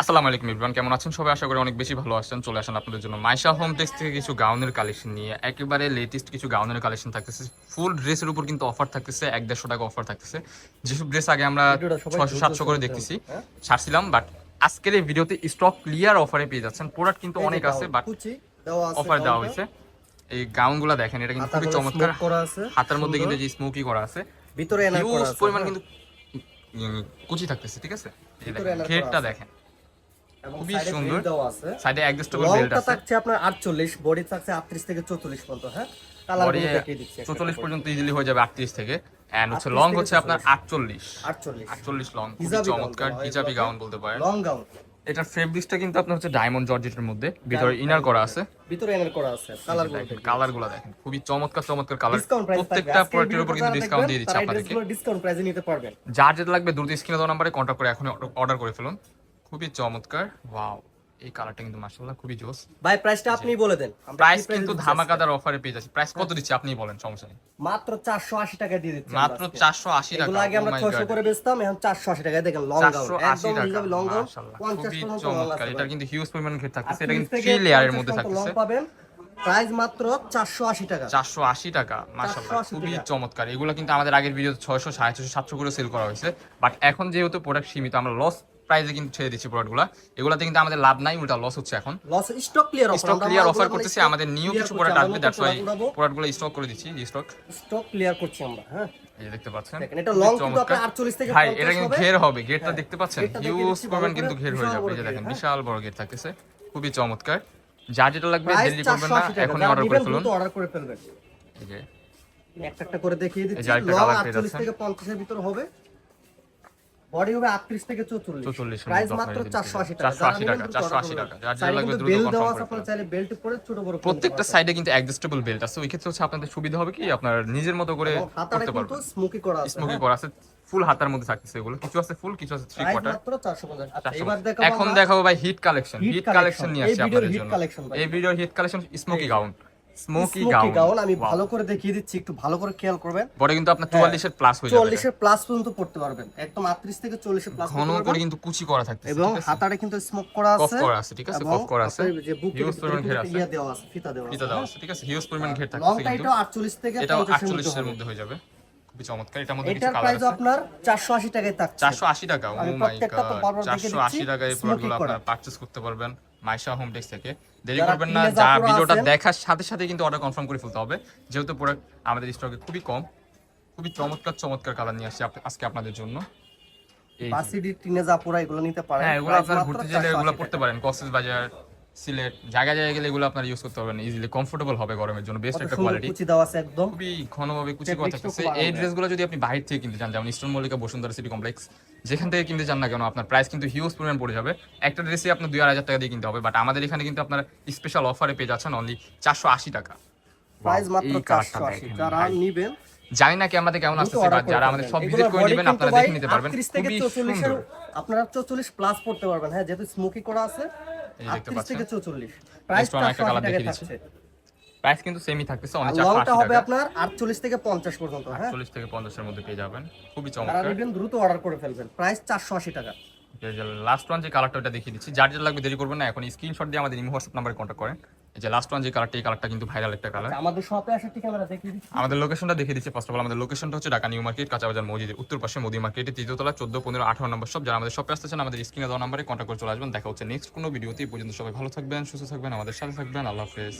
আসসালামু আলাইকুম ইবরান কেমন আছেন? সবাই আশা করি অনেক বেশি ভালো আছেন। চলে আসেন আপনাদের জন্য মাইশা হোম টেক্স থেকে কিছু গাউনের কালেকশন নিয়ে। একেবারে লেটেস্ট কিছু গাউনের কালেকশন থাকতেছে। ফুল ড্রেসের উপর কিন্তু অফার থাকতেছে। এক দেড়শো টাকা অফার থাকতেছে। যেসব ড্রেস আগে আমরা ছশো সাতশো করে দেখতেছি হ্যাঁ? ছাড়ছিলাম বাট আজকের এই ভিডিওতে স্টক ক্লিয়ার অফারে পেয়ে যাচ্ছেন। প্রোডাক্ট কিন্তু অনেক আছে বাট অফার দেওয়া হয়েছে। এই গাউনগুলো দেখেন এটা কিন্তু খুবই চমৎকার। হাতের মধ্যে কিন্তু যে স্মোকি করা আছে। ভিতরে পরিমাণ হ্যাঁ? কিন্তু কুচি থাকতেছে ঠিক আছে? দেখেন, ঘেরটা দেখেন। এবং খুবই side এ সুন্দর। grill দেওয়া আছে। সাইডে অ্যাডজাস্টেবল বেল্ট আছে। থাকছে আপনার 48 বডি থাকছে 38 থেকে 44 পর্যন্ত হ্যাঁ? কালার দেখিয়ে দিচ্ছি একটা চৌচল্লিশ করে। পর্যন্ত ইজিলি হয়ে যাবে আটত্রিশ থেকে। এন্ড হচ্ছে লং হচ্ছে আপনার 44 আটচল্লিশ। 48 লং খুবই হিজাবি gown চমৎকার হিজাবি গাউন বলতে পারেন। লং গাউন এটার ফেব্রিক্সটা কিন্তু আপনার হচ্ছে ডায়মন্ড জর্জেটের মধ্যে। ভিতরে ইনার করা আছে। ভিতরে করা আছে। দেখেন খুবই চমৎকার চমৎকার কালার প্রত্যেকটা প্রোডাক্টের উপর কিন্তু ডিসকাউন্ট দিয়ে দিচ্ছে আপনাদেরকে। ডিসকাউন্ট প্রাইসে নিতে পারবেন। যার যেটা লাগবে দ্রুত স্ক্রিনে দেওয়া নাম্বারে কন্ট্যাক্ট করে এখন অর্ডার করে ফেলুন। খুবই চমৎকার। ওয়াও এই কালারটা কিন্তু মাশাআল্লাহ খুবই জোস। ভাই প্রাইসটা আপনি বলে দেন। প্রাইস কিন্তু ধামাকাদার অফারে পেয়ে যাচ্ছে। প্রাইস কত দিচ্ছে আপনি বলেন সমস্যা নেই। মাত্র 480 টাকা দিয়ে দিচ্ছি মাত্র আমরা আজকে। চারশো আশি টাকা। এগুলো আগে আমরা Oh 600 করে বেচতাম এখন 480 টাকায় দেখেন লং গাউন একদম টাকা। লং গাউন 50 খুবই পর্যন্ত লং চমৎকার। এটার কিন্তু হিউজ পরিমাণ ঘের থাকতেছে। এটা কিন্তু থ্রি লেয়ারের মধ্যে লং পাবেন। প্রাইস মাত্র 480 টাকা। চারশো আশি টাকা মাশাআল্লাহ খুবই চমৎকার। এগুলো কিন্তু আমাদের আগের ভিডিও ছয়শো সাড়ে ছশো সাতশো করে সেল করা হয়েছে। বাট এখন যেহেতু প্রোডাক্ট সীমিত আমরা লস প্রাইসে কিন্তু ছেড়ে দিচ্ছি প্রোডাক্টগুলো এগুলোতে কিন্তু আমাদের লাভ নাই উল্টা লস হচ্ছে এখন। Loss stock clear stock clear offer করতেছি আমাদের নিউ কিছু প্রোডাক্ট আসবে দ্যাটস ওয়াই প্রোডাক্টগুলো স্টক করে দিচ্ছি স্টক স্টক ক্লিয়ার করছি আমরা হ্যাঁ। এই দেখতে পাচ্ছেন? এটা খুবই কিন্তু আপনার 48 থেকে ভাই এটা কিন্তু ঘের হবে গেটটা হ্যাঁ, দেখতে পাচ্ছেন? কিন্তু ঘের হয়ে বিশাল যাবে বড় এই যে দেখেন। বিশাল বড় গেট থাকতেছে খুবই চমৎকার। যেটা লাগবে দেরি করবেন না এখনই অর্ডার করে ফেলুন। অর্ডার করে ফেলবেন। এই যে। একটা একটা করে দেখিয়ে দিচ্ছি লং 48 থেকে 50 এর ভিতর হবে। বডি হবে 38 থেকে 44 44 প্রাইস মাত্র offer দিয়ে 480 টাকা। 480 টাকা, 480 টাকা। যার যেটা লাগবে দ্রুত বেল confirm দেওয়া করে আছে আপনারা চাইলে বেল্ট পরে ছোট বড় প্রত্যেকটা সাইডে কিন্তু অ্যাডজাস্টেবল বেল্ট আছে। ওই ক্ষেত্রে হচ্ছে আপনাদের সুবিধা হবে কি? আপনার নিজের মতো করে করতে পারবেন। স্মোকি করা আছে স্মোকি হ্যাঁ। করা আছে। ফুল হাতার মধ্যে থাকতেছে এগুলো। কিছু আছে ফুল কিছু আছে থ্রি কোয়ার্টার মাত্র 450 আচ্ছা এখন দেখাবো ভাই হিট কালেকশন হিট কালেকশন নিয়ে এই আসছে আপনাদের জন্য। এই ভিডিওর hit collection smoky gown smoky gown আমি ভালো করে দেখিয়ে দিচ্ছি একটু ভালো করে খেয়াল করবেন। পরে কিন্তু আপনার 44 এর প্লাস হয়ে যাবে। 40 এর প্লাস পর্যন্ত পড়তে পারবেন। একদম 38 থেকে 40 এর প্লাস ঘন করে কিন্তু কুচি করা থাকতেছে এবং হাতারে কিন্তু স্মোক করা কফ করা আছে ঠিক আছে? কফ করা আছে। যে বুকের হিউজ পরিমাণ ঘের আছে। ইয়া দেওয়া আছে ফিতা দেওয়া ফিতা দেওয়া আছে ঠিক আছে? হিউজ পরিমাণ ঘের থাকতেছে লংটা কিন্তু। এটা 48 থেকে এটাও 50 এর 48 এর মধ্যে হয়ে যাবে। খুবই চমৎকার। এটার মধ্যে কিছু কালার প্রাইস আছে। আপনার 480 টাকায় থাকছে। 480 টাকা। ও মাই গড 480 টাকায় প্রোডাক্টগুলো আপনারা পারচেজ করতে পারবেন। মাইশা হোম টেক্স থেকে। দেরি করবেন না যা ভিডিওটা দেখার সাথে সাথে কিন্তু অর্ডার কনফার্ম করে ফেলতে হবে। যেহেতু প্রোডাক্ট আমাদের স্টকে খুবই কম খুবই চমৎকার চমৎকার কালার নিয়ে আসছে আজকে আপনাদের জন্য। এই যে। বাসিডি টিনেজ আপুরা এগুলো নিতে পারেন। হ্যাঁ এগুলো আপনারা ঘুরতে গেলে এগুলো পড়তে পারেন। কক্সেস বাজার সিলেট জায়গায় জায়গায় গেলে এগুলো আপনার ইউজ করতে পারবেন ইজিলি কমফোর্টেবল হবে গরমের জন্য বেস্ট একটা কোয়ালিটি কুচি দেওয়া আছে একদম। খুবই ঘনভাবে কুচি করা থাকতেছে এই ড্রেসগুলো যদি আপনি বাইরে থেকে কিনতে চান যেমন eastern Mallika Bashundhara city complex যেখান থেকে কিনতে চান না কেন আপনার প্রাইস কিন্তু হিউজ পরিমাণ পড়ে যাবে। একটা ড্রেসই আপনার দুই আড়াই হাজার টাকা দিয়ে কিনতে হবে বাট আমাদের এখানে কিন্তু আপনার স্পেশাল অফারে পেয়ে যাচ্ছেন অনলি চারশো আশি টাকা। প্রাইস মাত্র এই কালারটা 480 দেখেন যারা নিবেন জানি না কি আমাদের কেমন আসতেছে করে যারা আমাদের সব ভিজিট করে নেবেন আপনারা দেখে নিতে পারবেন। 38 থেকে খুবই 44 সুন্দর। আপনারা 44 প্লাস পড়তে পারবেন। হ্যাঁ যেহেতু স্মোকি করা আছে 38 থেকে 44 প্রাইস Next one একটা 480 colour দেখিয়ে দিচ্ছি। প্রাইস কিন্তু সেমই থাকতেছে আর অনেক লংটা হবে আপনার 48 থেকে 50 পর্যন্ত হ্যাঁ? চল্লিশ থেকে পঞ্চাশের মধ্যে পেয়ে যাবেন। খুবই যারা চমৎকার নেবেন দ্রুত অর্ডার করে ফেলবেন। প্রাইস 480 টাকা। লাস্ট ওয়ান যে কালারটা ওটা দেখিয়ে দিচ্ছি। যার যেটা লাগবে দেরি করবেন না এখন স্ক্রিনশট দিয়ে আমাদের ইমো হোয়াটসঅ্যাপ নাম্বারে কন্ট্যাক্ট করেন। যে লাস্ট ওয়ান যে কালারটা এই কালারটা কিন্তু ভাইরাল একটা কালার আমাদের শপে আসার ঠিকানা দেখিয়ে দিচ্ছি। আমাদের লোকেশনটা দেখিয়ে দিচ্ছি ফার্স্ট অফ অল আমাদের লোকেশনটা হচ্ছে ঢাকা নিউ মার্কেট কাঁচাবাজার মসজিদের উত্তর পাশে মোদি মার্কেটে তৃতীয়তলা চোদ্দ পনেরো আঠারো নম্বর সব যারা আমাদের শপে আসতে চান আমাদের স্ক্রিনে দেওয়া নাম্বারে কন্ট্যাক্ট করে চলে আসবেন। দেখা হচ্ছে নেক্সট কোনো ভিডিওতে পর্যন্ত সবাই ভালো থাকবেন সুস্থ থাকবেন আমাদের সাথে থাকবেন। আল্লাহ হাফেজ।